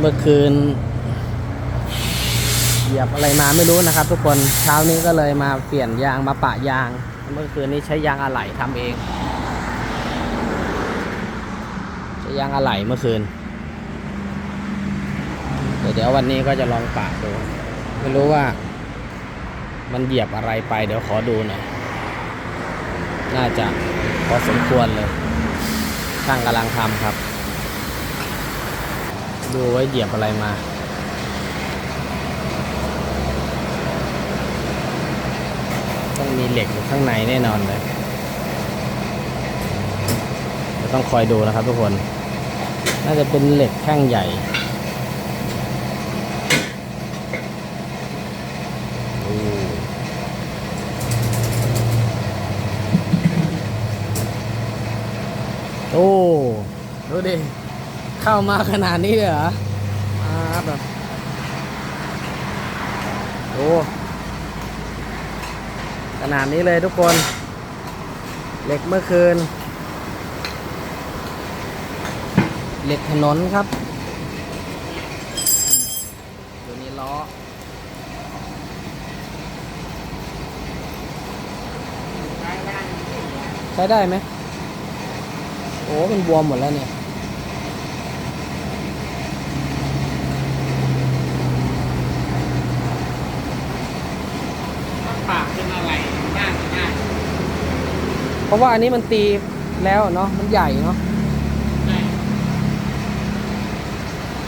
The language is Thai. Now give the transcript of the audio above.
เมื่อคืน เหยียบอะไรมาไม่รู้นะครับ ทุกคนเช้านี้ก็เลยมาเปลี่ยนยางมาปะยาง เมื่อคืนนี้ใช้ยางอะไหล่ทำเอง ใช้ยางอะไหล่เมื่อคืนเดี๋ยวเดี๋ยววันนี้ก็จะลองปะดูไม่รู้ว่า มันเหยียบอะไรไป เดี๋ยวขอดูหน่อยน่าจะพอสมควรเลยช่างกำลังทำครับ ดูไว้เหยียบอะไรมา ต้องมีเหล็กอยู่ข้างในแน่นอนเลยต้องคอยดูนะครับทุกคน น่าจะเป็นเหล็กแท่งใหญ่โอ้ ดูดิ เข้ามาขนาดนี้เลยเหรออาแบบโอ้ขนาดนี้เลยทุกคน เหล็กเมื่อคืน เหล็กถนนครับ ตัวนี้ล้อ ใช้ได้ไหม โอ้เป็นบวมหมดแล้วเนี่ย ปากเป็นอะไรยากง่าย เพราะว่าอันนี้มันตีแล้วเนาะมันใหญ่เนาะ